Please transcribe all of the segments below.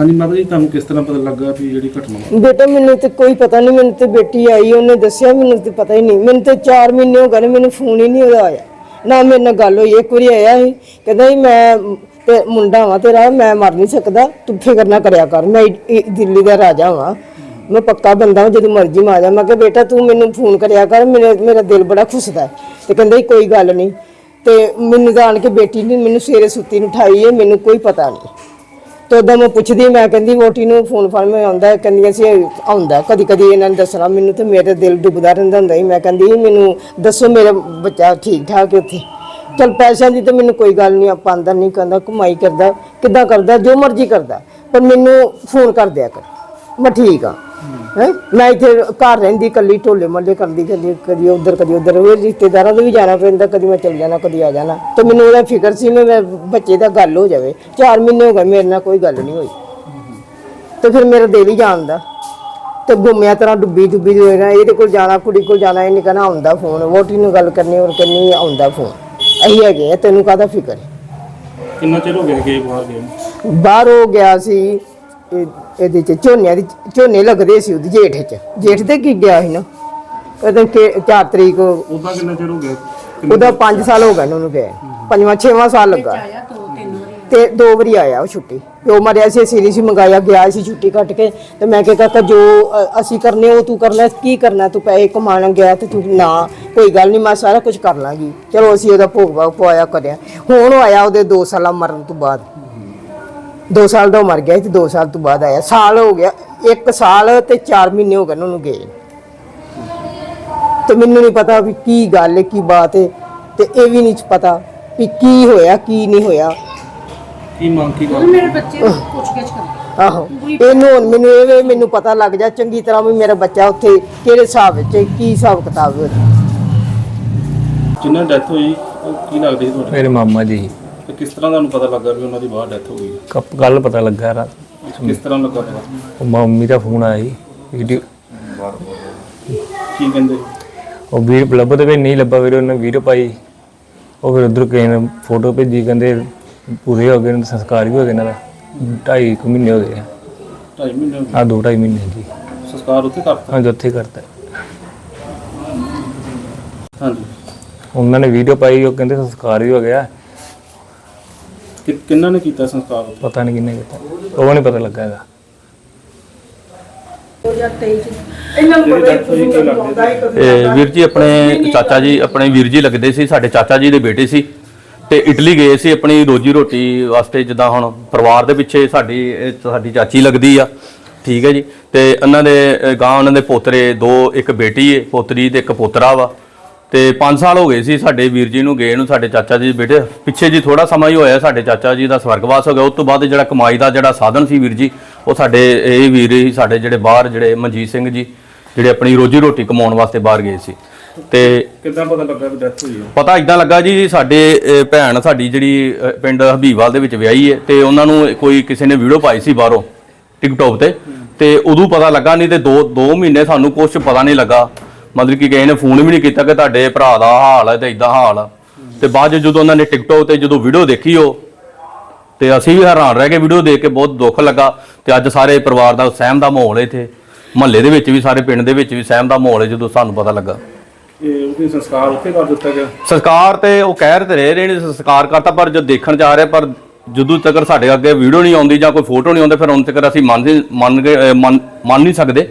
ਹਾਂਜੀ ਮਾਤਾ ਜੀ, ਤੁਹਾਨੂੰ ਕਿਸ ਤਰ੍ਹਾਂ ਪਤਾ ਲੱਗਾ ਵੀ ਜਿਹੜੀ ਘਟਨਾ ਵਾ ਬੇਟਾ, ਮੈਨੂੰ ਤੇ ਕੋਈ ਪਤਾ ਨਹੀਂ, ਮੈਨੂੰ ਤੇ ਬੇਟੀ ਆਈ, ਉਹਨੇ ਦੱਸਿਆ ਮੈਨੂੰ ਤੇ ਪਤਾ ਹੀ ਨਹੀਂ। ਮੈਨੂੰ ਤੇ 4 ਮਹੀਨੇ ਹੋ ਗਏ ਨੇ, ਮੈਨੂੰ ਫੋਨ ਹੀ ਨਹੀਂ ਉਹਦਾ ਆਇਆ। ਨਾ ਮੇਰੇ ਨਾਲ ਗੱਲ ਹੋਈ, ਇੱਕ ਵਾਰੀ ਆਇਆ ਸੀ। ਕਹਿੰਦਾ ਸੀ, ਮੈਂ ਤੇ ਮੁੰਡਾ ਵਾਂ ਤੇਰਾ, ਮੈਂ ਮਰ ਨਹੀਂ ਸਕਦਾ। ਤੂੰ ਫਿਕਰ ਨਾ ਕਰਿਆ ਕਰ, ਮੈਂ ਇ- ਇ- ਦਿੱਲੀ ਦਾ ਰਾਜਾ ਵਾਂ। ਮੈਂ ਪੱਕਾ ਬੰਦਾ ਹਾਂ ਜਦੋਂ ਮਰਜ਼ੀ ਮਾਰ ਜਾ। ਮੈਂ ਕਿਹਾ, ਬੇਟਾ, ਤੂੰ ਮੈਨੂੰ ਫੋਨ ਕਰਿਆ ਕਰ, ਮੇਰੇ, ਮੇਰਾ ਦਿਲ ਬੜਾ ਖੁੱਸਦਾ ਹੈ। ਤੇ ਕਹਿੰਦਾ ਸੀ, ਕੋਈ ਗੱਲ ਨਹੀਂ। ਤੇ ਮੈਨੂੰ ਜਾਣ ਕੇ ਬੇਟੀ ਨੇ ਮੈਨੂੰ ਸਵੇਰੇ ਸੁੱਤੀ ਨੂੰ ਉਠਾਈ ਹੈ, ਮੈਨੂੰ ਕੋਈ ਪਤਾ ਨਹੀਂ। ਤੇ ਉਦੋਂ ਮੈਂ ਪੁੱਛਦੀ, ਮੈਂ ਕਹਿੰਦੀ, ਵੋਟੀ ਨੂੰ ਫੋਨ ਫਾਨ ਮੈਂ ਆਉਂਦਾ, ਕਹਿੰਦੀਆਂ ਸੀ, ਆਉਂਦਾ ਕਦੀ ਕਦੀ ਇਹਨਾਂ ਨੇ ਦੱਸਣਾ, ਮੈਨੂੰ ਤੇ ਮੇਰੇ ਦਿਲ ਡੁੱਬਦਾ ਰਹਿੰਦਾ ਹੁੰਦਾ ਸੀ। ਮੈਂ ਕਹਿੰਦੀ, ਮੈਨੂੰ ਦੱਸੋ, ਮੇਰਾ ਬੱਚਾ ਠੀਕ ਠਾਕ ਹੈ ਉੱਥੇ? ਚਲ ਪੈਸਿਆਂ ਦੀ ਤਾਂ ਮੈਨੂੰ ਕੋਈ ਗੱਲ ਨਹੀਂ, ਆਪਾਂ ਅੰਦਰ ਨਹੀਂ ਕਹਿੰਦਾ ਕਮਾਈ ਕਰਦਾ, ਕਿੱਦਾਂ ਕਰਦਾ, ਜੋ ਮਰਜ਼ੀ ਕਰਦਾ, ਪਰ ਮੈਨੂੰ ਫੋਨ ਕਰ ਦਿਆ ਕਰ। ਮੈਂ ਠੀਕ ਆ ਹੈ? ਮੈਂ ਇੱਥੇ ਘਰ ਰਹਿੰਦੀ ਕੱਲੀ ਢੋਲੇ ਮੱਲੇ ਕਰਦੀ ਕਦੀ ਕਦੀ ਉਧਰ ਕਦੀ ਉਧਰ। ਉਹ ਰਿਸ਼ਤੇਦਾਰਾਂ ਦੇ ਵੀ ਜਾਣਾ ਪੈਂਦਾ ਕਦੀ ਮੈਂ ਚਲ ਜਾਣਾ ਕਦੀ ਆ ਜਾਣਾ। ਤੇ ਮੈਨੂੰ ਉਹਦਾ ਫਿਕਰ ਸੀ ਮੈਂ ਮੈਂ ਬੱਚੇ ਦਾ ਗੱਲ ਹੋ ਜਾਵੇ। 4 ਮਹੀਨੇ ਹੋ ਗਏ ਮੇਰੇ ਨਾਲ ਕੋਈ ਗੱਲ ਨਹੀਂ ਹੋਈ। ਤੇ ਫਿਰ ਮੇਰਾ ਦਿਲ ਹੀ ਜਾਣਦਾ ਤੇ ਗੁੰਮਿਆ ਤਰ੍ਹਾਂ ਡੁੱਬੀ ਡੁੱਬੀ ਹੋਏਗਾ ਇਹਦੇ ਕੋਲ ਜਾਣਾ ਕੁੜੀ ਕੋਲ ਜਾਣਾ ਇਹਨੇ ਕਹਿਣਾ ਆਉਂਦਾ ਫੋਨ। ਵੋਟੀ ਨੂੰ ਗੱਲ ਕਰਨੀ ਹੋਰ ਕਰਨੀ ਆਉਂਦਾ ਫੋਨ। ਅਹੀ ਹੈਗੇ ਆ ਤੈਨੂੰ ਕਾਹਦਾ ਫਿਕਰ? ਹੈ ਕਿੰਨਾ ਚਿਰ ਹੋ ਗਿਆ ਗਏ ਬਾਹਰ ਗਏ ਨੂੰ? ਬਾਹਰ ਹੋ ਗਿਆ ਸੀ ਇਹ- ਇਹਦੇ ਚ ਝੋਨਿਆਂ ਦੀ ਝੋਨੇ ਲੱਗਦੇ ਸੀ ਉਹਦੀ ਜੇਠ ਚ। ਜੇਠ ਤੇ ਕੀ ਗਿਆ ਸੀ ਨਾ? ਕਦੋਂ ਕਿ 4 ਤਰੀਕ ਉਦਾਂ ਕਿੰਨਾ ਚਿਰ ਹੋ ਗਿਆ? ਉਹਦਾ 5 ਸਾਲ ਹੋ ਗਏ ਨੇ ਉਹਨੂੰ ਗਏ ਪੰਜਵਾਂ ਛੇਵਾਂ ਸਾਲ ਲੱਗਾ। ਤੇ ਦੋ ਵਾਰੀ ਆਇਆ ਉਹ ਛੁੱਟੀ। ਪਿਓ ਮਰਿਆ ਸੀ ਸੀਰੀ ਸੀ ਮੰਗਾਇਆ ਗਿਆ ਸੀ ਛੁੱਟੀ ਕੱਟ ਕੇ। ਤੇ ਮੈਂ ਕਿਹਾ ਕਾਕਾ ਜੋ ਅ, ਅਸੀਂ ਕਰਨੇ ਉਹ ਤੂੰ ਕਰਨਾ ਕੀ ਕਰਨਾ ਤੂੰ ਪੈਸੇ ਕਮਾਣ ਗਿਆ ਤੇ ਤੂੰ ਨਾ ਕੋਈ ਗੱਲ ਨਹੀਂ ਮੈਂ ਸਾਰਾ ਕੁਝ ਕਰ ਲਾਂਗੀ। ਚਲੋ ਅਸੀਂ ਉਹਦਾ ਭੋਗ ਭਾਗ ਪਵਾਇਆ ਕਰਿਆ। ਹੁਣ ਉਹ ਆਇਆ ਉਹਦੇ 2 ਸਾਲਾਂ ਮਰਨ ਤੋਂ ਬਾਅਦ। 2 ਸਾਲ ਦਾ ਉਹ ਮਰ ਗਿਆ ਸੀ ਤੇ 2 ਸਾਲ ਤੋਂ ਬਾਅਦ ਆਇਆ। ਸਾਲ ਹੋ ਗਿਆ। 1 ਸਾਲ ਤੇ 4 ਮਹੀਨੇ ਹੋ ਗਏ ਨੇ ਉਹਨੂੰ ਗਏ। ਤੇ ਮੈਨੂੰ ਨਹੀਂ ਪਤਾ ਵੀ ਕੀ ਗੱਲ ਹੈ ਕੀ ਬਾਤ ਹੈ। ਤੇ ਇਹ ਵੀ ਨਹੀਂ ਪਤਾ ਵੀ ਕੀ ਹੋਇਆ ਕੀ ਨਹੀਂ ਹੋਇਆ। ਕੀ ਮੰਗ ਕੀ ਕਰ ਮੇਰੇ ਬੱਚੇ ਨੂੰ ਪੁੱਛ ਗਿੱਛ ਕਰ ਆਹੋ। ਇਹਨੂੰ ਹੁਣ ਮੈਨੂੰ ਇਹ ਵੀ ਮੈਨੂੰ ਪਤਾ ਲੱਗ ਜਾ ਚੰਗੀ ਤਰ੍ਹਾਂ ਵੀ ਮੇਰਾ ਬੱਚਾ ਉੱਥੇ ਕਿਹੜੇ ਹਿਸਾਬ ਵਿੱਚ ਹੈ, ਕੀ ਹਿਸਾਬ ਕਿਤਾਬ ਹੈ। ਉਹਦਾ। ਜਿੰਨਾ ਡੈਥ ਹੋਈ ਉਹ ਕੀ ਲੱਗਦੇ ਸੀ ਤੁਹਾਡੇ? ਮੇਰੇ ਮਾਮਾ ਜੀ। ਤੇ ਕਿਸ ਤਰ੍ਹਾਂ ਤੁਹਾਨੂੰ ਪਤਾ ਲੱਗਾ ਵੀ ਉਹਨਾਂ ਦੀ ਬਾਹਰ ਡੈਥ ਹੋ ਗਈ? ਕੱਪ ਗੱਲ ਪਤਾ ਲੱਗਾ ਰਾਤ ਕਿਸ ਤਰ੍ਹਾਂ ਲੱਗਾ ਪਤਾ? ਉਹ ਮੰਮੀ ਦਾ ਫੋਨ ਆਇਆ ਸੀ ਵੀਡੀਓ। ਕੀ ਕਹਿੰਦੇ? ਉਹ ਵੀਰ ਲੱਭਦੇ ਵੀ ਨਹੀਂ ਲੱਭਾ ਵੀਰੇ ਉਹਨੇ ਵੀਡੀਓ ਪਾਈ। ਉਹ ਫਿਰ ਉਧਰ ਕਿਸੇ ਨੇ ਫੋਟੋ ਭੇਜੀ ਕਹਿੰਦੇ ਪੂਰੇ ਹੋ ਗਏ ਨੇ ਸੰਸਕਾਰ ਵੀ ਹੋ ਗਏ ਇਹਨਾਂ ਦਾ ਢਾਈ ਕੁ ਮਹੀਨੇ ਹੋ ਗਏ ਆ। ਢਾਈ ਮਹੀਨੇ ਹੋ ਆਹ ਦੋ ਢਾਈ ਮਹੀਨੇ ਜੀ ਗਏ। ਸੰਸਕਾਰ ਉੱਥੇ ਕਰਤਾ? ਹਾਂ ਉੱਥੇ ਕਰਤਾ। ਹਾਂਜੀ। ਉਹਨਾਂ ਨੇ ਵੀਡੀਓ ਪਾਈ ਉਹ ਕਹਿੰਦੇ ਸੰਸਕਾਰ ਵੀ ਹੋ ਗਿਆ। ਕਿ ਕਿੰਨਾਂ ਨੇ ਕੀਤਾ ਸੰਸਕਾਰ ਉੱਥੇ ਪਤਾ ਨਹੀਂ ਕਿੰਨੇ ਕੀਤਾ। ਉਹ ਨਹੀਂ ਪਤਾ ਲੱਗਾ ਹੈਗਾ 2023 ਚ। ਇਹਨਾਂ ਨੂੰ ਡੈਥ ਹੋਈ ਕੀ ਲੱਗਦੇ ਇਹ ਵੀਰ ਜੀ ਆਪਣੇ ਚਾਚਾ ਜੀ ਆਪਣੇ ਵੀਰ ਜੀ ਲੱਗਦੇ ਸੀ ਸਾਡੇ ਚਾਚਾ ਜੀ ਦੇ ਬੇਟੇ ਸੀ। ਤੇ ਇਟਲੀ ਗਏ ਸੀ ਆਪਣੀ ਰੋਜੀ ਰੋਟੀ ਵਾਸਤੇ ਜਿੱਦਾਂ ਹੁਣ ਪਰਿਵਾਰ ਦੇ ਪਿੱਛੇ ਸਾਡੀ ਇਹ ਸਾਡੀ ਚਾਚੀ ਲੱਗਦੀ ਆ। ਠੀਕ ਹੈ ਜੀ। ਤੇ ਉਹਨਾਂ ਦੇ ਅ, ਗਾਂ ਉਹਨਾਂ ਦੇ ਪੋਤਰੇ ਦੋ ਇੱਕ ਬੇਟੀ ਹੈ ਪੋਤਰੀ ਤੇ ਇੱਕ ਪੋਤਰਾ ਵਾ। ਤੇ 5 ਸਾਲ ਹੋ ਗਏ ਸੀ ਸਾਡੇ ਵੀਰ ਜੀ ਨੂੰ ਗਏ ਨੂੰ ਸਾਡੇ ਚਾਚਾ ਜੀ ਬੇਟੇ। ਪਿੱਛੇ ਜੀ ਥੋੜਾ ਸਮਾਂ ਹੀ ਹੋਇਆ ਸਾਡੇ ਚਾਚਾ ਜੀ ਦਾ ਸਵਰਗਵਾਸ ਹੋ ਗਿਆ। ਉਸ ਤੋਂ ਬਾਅਦ ਜਿਹੜਾ ਕਮਾਈ ਦਾ ਜਿਹੜਾ ਸਾਧਨ ਸੀ ਵੀਰ ਜੀ ਉਹ ਸਾਡੇ ਇਹ ਵੀਰ ਹੀ ਸਾਡੇ ਜਿਹੜੇ ਬਾਹਰ ਜਿਹੜੇ ਮਨਜੀਤ ਸਿੰਘ ਜੀ ਜਿਹੜੇ ਆਪਣੀ ਰੋਜੀ ਰੋਟੀ ਕਮਾਉਣ ਵਾਸਤੇ ਬਾਹਰ ਗਏ ਸੀ। ਤੇ ਕਿੱਦਾਂ ਪਤਾ ਲੱਗਾ ਵੀ ਡੈਥ ਹੋਈ ਹੈ? ਪਤਾ ਇਦਾਂ ਲੱਗਾ ਜੀ ਸਾਡੇ ਭੈਣ ਸਾਡੀ ਜਿਹੜੀ ਪਿੰਡ ਹਬੀਬਵਾਲ ਦੇ ਵਿੱਚ ਵਿਆਹੀ ਹੈ ਤੇ ਉਹਨਾਂ ਨੂੰ ਕੋਈ ਕਿਸੇ ਨੇ ਵੀਡੀਓ ਪਾਈ ਸੀ ਬਾਹਰੋਂ ਟਿਕਟੋਕ ਤੇ। ਤੇ ਉਦੋਂ ਪਤਾ ਲੱਗਾ ਨਹੀਂ ਤੇ 2 2 ਮਹੀਨੇ ਸਾਨੂੰ ਕੁਝ ਪਤਾ ਨਹੀਂ ਲੱਗਾ। ਮਤਲਬ ਕਿ ਕਿਸੇ ਨੇ ਫੋਨ ਵੀ ਨਹੀਂ ਕੀਤਾ ਕਿ ਤੁਹਾਡੇ ਭਰਾ ਦਾ ਹਾਲ ਹੈ ਤੇ ਇਦਾਂ ਹਾਲ ਆ। ਤੇ ਬਾਅਦ 'ਚ ਜਦੋਂ ਉਹਨਾਂ ਨੇ ਟਿਕਟੋਕ ਤੇ ਜਦੋਂ ਵੀਡੀਓ ਦੇਖੀ ਉਹ ਤੇ ਅਸੀਂ ਵੀ ਹੈਰਾਨ ਰਹਿ ਗਏ ਵੀਡੀਓ ਦੇਖ ਕੇ ਬਹੁਤ ਦੁੱਖ ਲੱਗਾ। ਤੇ ਅੱਜ ਸਾਰੇ ਪਰਿਵਾਰ ਦਾ ਸਹਿਮ ਦਾ ਮਾਹੌਲ ਹੈ ਇੱਥੇ। ਮਹੱਲੇ ਦੇ ਵਿੱਚ ਵੀ ਸਾਰੇ ਪਿੰਡ ਦੇ ਵਿੱਚ ਵੀ ਸਹਿਮ ਦਾ ਮਾਹੌਲ ਹੈ ਜਦੋਂ ਸਾਨੂੰ ਪਤਾ ਲੱਗਾ। ਇਹ ਉਹਦੇ ਸੰਸਕਾਰ ਉੱਥੇ ਕਰ ਦਿੱਤਾ ਗਿਆ? ਸਰਕਾਰ ਤੇ ਉਹ ਕਹਿ ਤੇ ਰਹੇ ਨੇ ਸੰਸਕਾਰ ਕਰਤਾ ਪਰ ਜਦ ਦੇਖਣ ਜਾ ਰਹੇ ਪਰ ਜਦੋਂ ਤੱਕ ਸਾਡੇ ਅੱਗੇ ਵੀਡੀਓ ਨਹੀਂ ਆਉਂਦੀ ਜਾਂ ਕੋਈ ਫੋਟੋ ਨਹੀਂ ਆਉਂਦੇ ਫਿਰ ਹੁਣ ਤੱਕ ਅਸੀਂ ਮੰਨ ਮੰਨ ਮੰਨ ਨਹੀਂ ਸਕਦੇ।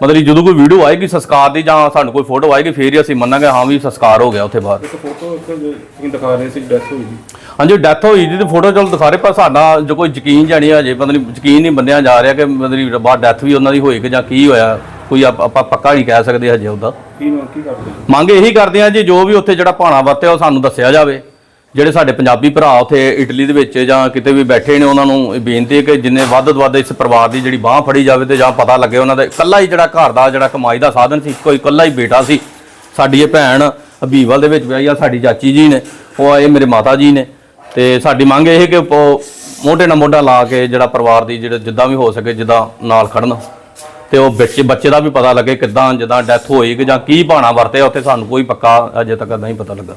ਮਤਲਬ ਜਦੋਂ ਕੋਈ ਵੀਡੀਓ ਆਏਗੀ ਸੰਸਕਾਰ ਦੀ ਜਾਂ ਸਾਨੂੰ ਕੋਈ ਫੋਟੋ ਆਏਗੀ ਫੇਰ ਹੀ ਅਸੀਂ ਮੰਨਾਂਗੇ ਹਾਂ ਵੀ ਸੰਸਕਾਰ ਹੋ ਗਿਆ ਉੱਥੇ ਬਾਹਰ। ਇੱਕ ਫੋਟੋ ਇੱਕ ਤੁਸੀਂ ਦਿਖਾ ਰਹੇ ਸੀ ਡੈਥ ਹੋਈ ਦੀ ਹਾਂਜੀ ਡੈਥ ਹੋਈ ਦੀ ਤੇ ਫੋਟੋ ਚਲ ਦਿਖਾ ਰਹੇ ਪਰ ਸਾਡਾ ਜੋ ਕੋਈ ਯਕੀਨ ਜਾਣੀ ਹਜੇ ਪਤਾ ਨਹੀਂ ਯਕੀਨ ਨਹੀਂ ਬੰਦਿਆਂ ਜਾ ਰਿਹਾ ਕਿ ਮਤਲਬ ਬਾਹਰ ਡੈਥ ਵੀ ਉਹਨਾਂ ਦੀ ਹੋਈ ਕਿ ਜਾਂ ਕੀ ਹੋਇਆ। ਕੋਈ ਆਪ- ਆਪਾਂ ਪੱਕਾ ਨਹੀਂ ਕਹਿ ਸਕਦੇ ਹਜੇ ਉਹਦਾ। ਕੀ ਮੰਗ ਕੀ ਕਰਦੇ ਮੰਗ ਇਹੀ ਕਰਦੇ ਆ ਜੀ ਜੋ ਵੀ ਉੱਥੇ ਜਿਹੜਾ ਭਾਣਾ ਵਰਤਿਆ ਉਹ ਸਾਨੂੰ ਦੱਸਿਆ ਜਾਵੇ। ਜਿਹੜੇ ਸਾਡੇ ਪੰਜਾਬੀ ਭਰਾ ਉੱਥੇ ਇਟਲੀ ਦੇ ਵਿੱਚ ਜਾਂ ਕਿਤੇ ਵੀ ਬੈਠੇ ਨੇ, ਉਹਨਾਂ ਨੂੰ ਇਹ ਬੇਨਤੀ ਹੈ ਕਿ ਜਿੰਨੇ ਵੱਧ ਤੋਂ ਵੱਧ ਇਸ ਪਰਿਵਾਰ ਦੀ ਜਿਹੜੀ ਬਾਹ ਫੜੀ ਜਾਵੇ ਤੇ ਜਾਂ ਪਤਾ ਲੱਗੇ ਉਹਨਾਂ ਦਾ ਇਕੱਲਾ ਹੀ ਜਿਹੜਾ ਘਰ ਦਾ ਜਿਹੜਾ ਕਮਾਈ ਦਾ ਸਾਧਨ ਸੀ ਕੋਈ ਇਕੱਲਾ ਹੀ ਬੇਟਾ ਸੀ। ਸਾਡੀ ਇਹ ਭੈਣ ਹਬੀਬਲ ਦੇ ਵਿੱਚ ਵਿਆਹੀ ਆ, ਸਾਡੀ ਚਾਚੀ ਜੀ ਨੇ, ਉਹ ਇਹ ਮੇਰੇ ਮਾਤਾ ਜੀ ਨੇ। ਤੇ ਸਾਡੀ ਮੰਗ ਇਹ ਹੈ ਕਿ ਉਹ ਮੋਢੇ ਨਾਲ ਮੋਢਾ ਲਾ ਕੇ ਜਿਹੜਾ ਪਰਿਵਾਰ ਦੀ ਜਿਹੜਾ ਜਿੱਦਾਂ ਵੀ ਹੋ ਸਕੇ ਜਿੱਦਾਂ ਨਾਲ ਖੜਨ। ਤੇ ਉਹ ਬੱਚੇ ਬੱਚੇ ਦਾ ਵੀ ਪਤਾ ਲੱਗੇ ਕਿੱਦਾਂ, ਜਿੱਦਾਂ ਡੈਥ ਹੋਈ ਕਿ ਜਾਂ ਕੀ ਭਾਣਾ ਵਰਤਿਆ, ਉੱਥੇ ਸਾਨੂੰ ਕੋਈ ਪੱਕਾ ਅਜੇ ਤੱਕ ਨਹੀਂ ਪਤਾ ਲੱਗਾ।